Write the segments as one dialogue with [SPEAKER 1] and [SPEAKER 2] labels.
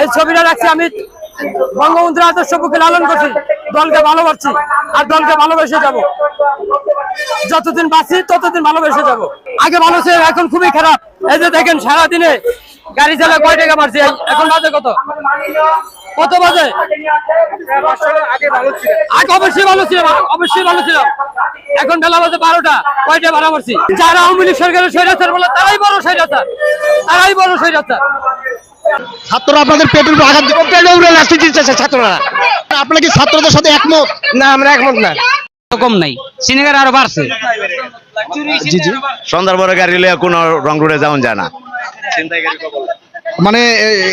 [SPEAKER 1] এই ছবিটা রাখছি আমি। বঙ্গবন্ধুর আদর্শ বুকে লালন করছি, দলকে ভালোবাসছি, আর দলকে ভালোবেসে যাব। যতদিন বাঁচি, ততদিন ভালোবেসে যাব। আগে ভালো ছিল এখন খুবই খারাপ। এই যে দেখেন, সারাদিনে গাড়ি চালা কয় টাকা মারছি এখন বাজে কত? কত বাজে? আগে অবশ্যই ভালো ছিলাম, অবশ্যই ভালো ছিলাম। এখন বেলা বাজে বারোটা, কয়টা ভাড়া মারছি যারা আওয়ামী লীগ সরকারের স্বৈরাচার বলে, তারাই বড় স্বৈরাচার। তারাই বড় স্বৈরাচার।
[SPEAKER 2] ছাত্ররা আপনাদের পেটের উপর আঘাত দিয়ে পেটের উপরে লাঠি দিতেছে ছাত্ররা। আপনারা কি ছাত্রদের সাথে একমত?
[SPEAKER 1] না আমরা একমত না।
[SPEAKER 3] কম নাই। সিনেগার আরও বাড়ছে।
[SPEAKER 2] জি জি।
[SPEAKER 4] সন্ধ্যার পরে গাড়ি কোনো রং রোডে যাওয়া যায় না।
[SPEAKER 2] মানে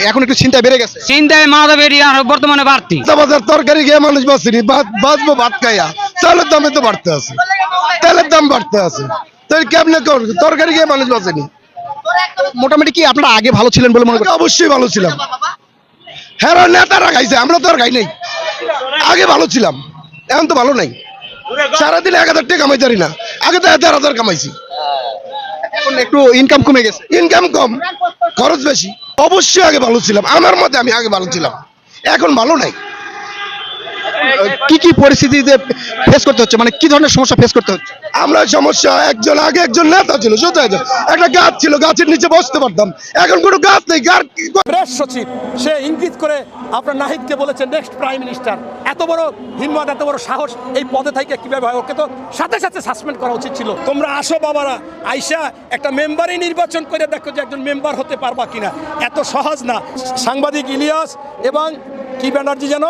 [SPEAKER 2] এখন একটু চিন্তা বেড়ে গেছে।
[SPEAKER 3] চিন্তায় মাদা বেরিয়ে আর বর্তমানে বাড়তি।
[SPEAKER 5] বাজার তরকারি খেয়ে মানুষ বাঁচেনি ভাত বাঁচবো ভাত খাইয়া। চালের দামে তো বাড়তে আছে। তেলের দাম বাড়তে আছে। তো কেমনে তরকারি খেয়ে মানুষ বাঁচেনি।
[SPEAKER 2] মোটামুটি কি আপনারা আগে ভালো ছিলেন বলে মনে করেন?
[SPEAKER 5] অবশ্যই ভালো ছিলাম। হ্যাঁ নেতারা খাইছে আমরা তো আর খাই নাই। আগে ভালো ছিলাম এখন তো ভালো নাই। সারাদিন এক হাজার টাকা কামাইতে পারি না আগে তো হাজার হাজার কামাইছি।
[SPEAKER 2] এখন একটু ইনকাম কমে গেছে।
[SPEAKER 5] ইনকাম কম খরচ বেশি। অবশ্যই আগে ভালো ছিলাম আমার মতে আমি আগে ভালো ছিলাম। এখন ভালো নাই।
[SPEAKER 2] কি কি পরিস্থিতিতে ফেস করতে হচ্ছে? মানে কি ধরনের সমস্যা ফেস করতে হচ্ছে?
[SPEAKER 5] আমরা সমস্যা একজন আগে একজন নেতা ছিল একজন একটা গাছ ছিল গাছের নিচে বসতে পারতাম। এখন কোনো গাছ নেই?
[SPEAKER 6] প্রেস সচিব সে ইঙ্গিত করে আপনার নাহিদকে বলেছে নেক্সট প্রাইম মিনিস্টার এত বড় হিম্মত এত বড় সাহস এই পদে থেকে কীভাবে হয়? ওকে তো সাথে সাথে সাসপেন্ড করা উচিত ছিল। তোমরা আসো বাবারা আইসা একটা মেম্বারই নির্বাচন করে দেখো যে একজন মেম্বার হতে পারবা কিনা। এত সহজ না। সাংবাদিক ইলিয়াস এবং কি ব্যানার্জি যেন?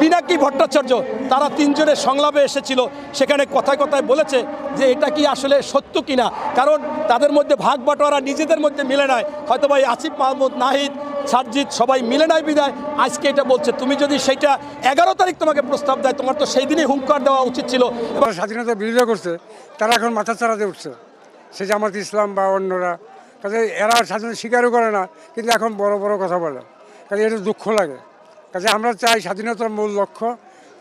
[SPEAKER 6] পিনাকি ভট্টাচার্য, তারা তিনজনের সংলাপে এসেছিল, সেখানে কথায় কথায় বলেছে যে এটা কি আসলে সত্য কিনা? কারণ তাদের মধ্যে ভাগ বাটোয়ারা নিজেদের মধ্যে মিলে নাই হয়তো ভাই আসিফ মাহমুদ, নাহিদ, সারজিৎ সবাই মিলে নাই বিদায়। আজকে এটা বলছে, তুমি যদি সেইটা এগারো তারিখ তোমাকে প্রস্তাব দেয়, তোমার তো সেই দিনই হুঙ্কার দেওয়া উচিত ছিল।
[SPEAKER 7] যারা স্বাধীনতা বিরোধিতা করছে, তারা এখন মাথা চাড়াতে উঠছে। সে জামাত ইসলাম বা অন্যরা, কাজে এরা স্বাধীনতা স্বীকারও করে না, কিন্তু এখন বড় বড় কথা বলে। কাজে এটা দুঃখ লাগে। কাজে আমরা চাই স্বাধীনতার মূল লক্ষ্য,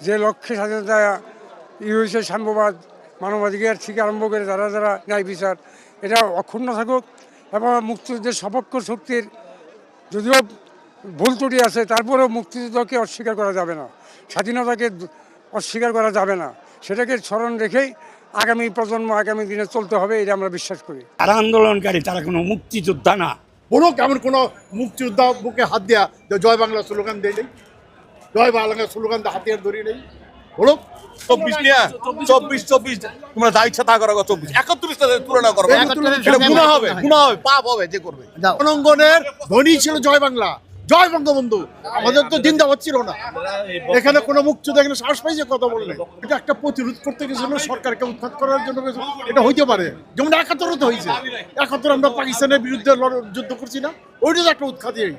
[SPEAKER 7] যে লক্ষ্যে স্বাধীনতা ই হয়েছে সাম্যবাদ, মানবাধিকার থেকে আরম্ভ করে যারা যারা ন্যায় বিচার, এটা অক্ষুণ্ণ থাকুক এবং মুক্তিযুদ্ধের সপক্ষ শক্তির যদিও ভুল ত্রুটি আছে, তারপরেও মুক্তিযুদ্ধকে অস্বীকার করা যাবে না। স্বাধীনতাকে অস্বীকার করা যাবে না। সেটাকে স্মরণ রেখেই আগামী প্রজন্ম আগামী দিনে চলতে হবে, এটা আমরা বিশ্বাস করি।
[SPEAKER 8] তারা আন্দোলনকারী, তারা কোনো মুক্তিযোদ্ধা না।
[SPEAKER 9] বড় কেমন কোনো মুক্তিযোদ্ধা বুকে হাত দেয়া যে জয় বাংলা স্লোগান দেয় নেই? জয় বাংলা স্লোগান হাতিয়ার ধরি নেই। বলো।
[SPEAKER 4] চব্বিশ নিয়ে চব্বিশ চব্বিশ। তোমরা যা ইচ্ছা তা করো চব্বিশ। একত্রিশ তুলনা করো
[SPEAKER 9] গুণা হবে গুণা হবে। পাপ হবে যে করবে। জনগণের ধ্বনি ছিল জয় বাংলা। জয় বঙ্গবন্ধু। আমাদের তো দিন যাওয়া ছিল না। এখানে কোনো মুক্তিযোদ্ধা এখানে সাহস পাইছে কথা বললে এটা একটা প্রতিরোধ করতে গেছিল সরকারকে উৎখাত করার জন্য এটা হইতে পারে। যেমন একাত্তর তো হয়েছে একাত্তর আমরা পাকিস্তানের বিরুদ্ধে যুদ্ধ করছি না। ওইটা তো একটা উৎখাতই।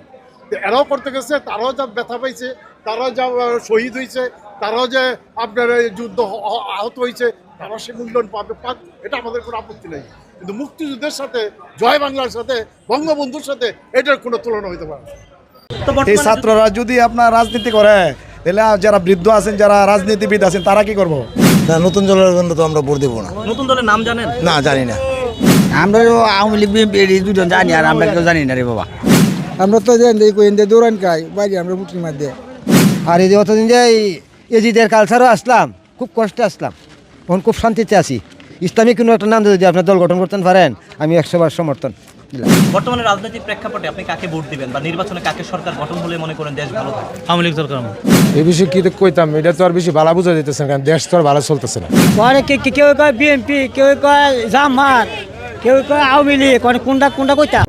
[SPEAKER 9] তো এরাও করতে গেছে, তারাও যা ব্যথা পাইছে তারাও যা শহীদ হয়েছে তারাও যে আপনার এই যুদ্ধ আহত হয়েছে তারা সে মূল্যায়ন পাবে, পাক, এটা আমাদের কোনো আপত্তি নেই। কিন্তু মুক্তিযুদ্ধের সাথে, জয় বাংলার সাথে, বঙ্গবন্ধুর সাথে, এটার কোনো তুলনা হইতে পারে।
[SPEAKER 5] এই ছাত্ররা যদি আপনার রাজনীতি করে তাহলে যারা বৃদ্ধ আছেন যারা রাজনীতিবিদ আছেন তারা কি করব? না নতুন দলের জন্য তো আমরা ভোট দেবো না।
[SPEAKER 3] নতুন দলের নাম জানেন?
[SPEAKER 5] না জানি না।
[SPEAKER 3] আমরা আওয়ামী লীগ বিএনপি এই দুজন জানি আর আমরা কেউ জানি না রে বাবা।
[SPEAKER 7] আমরা তো দৌড়ান খাই বাইরে আমরা পুটির মধ্যে
[SPEAKER 1] আর এই যে অতদিন যে এই এজিদের কালচারও আসলাম খুব কষ্টে আসলাম। এখন খুব শান্তিতে আছি। ইসলামিক কোনো একটা নাম যদি আপনার দল গঠন করতেন পারেন আমি একশো বার সমর্থন।
[SPEAKER 3] বর্তমানে রাজনৈতিক প্রেক্ষাপটে আপনি কাকে ভোট দিবেন বা নির্বাচনে কাকে সরকার গঠন হলে মনে করেন দেশ ভালো থাকবে? আওয়ামী লীগ সরকার।
[SPEAKER 7] এই বিষয়ে কি কইতাম এটা তো আর বেশি ভালো বুঝা যেতেছে কারণ দেশ তো আর ভালো চলতেছে না।
[SPEAKER 1] অনেকে কেউ কয় বিএনপি কেউ কয় জামাত কেউ কয় আওয়ামী লীগ কোনটা কোনটা কইতা?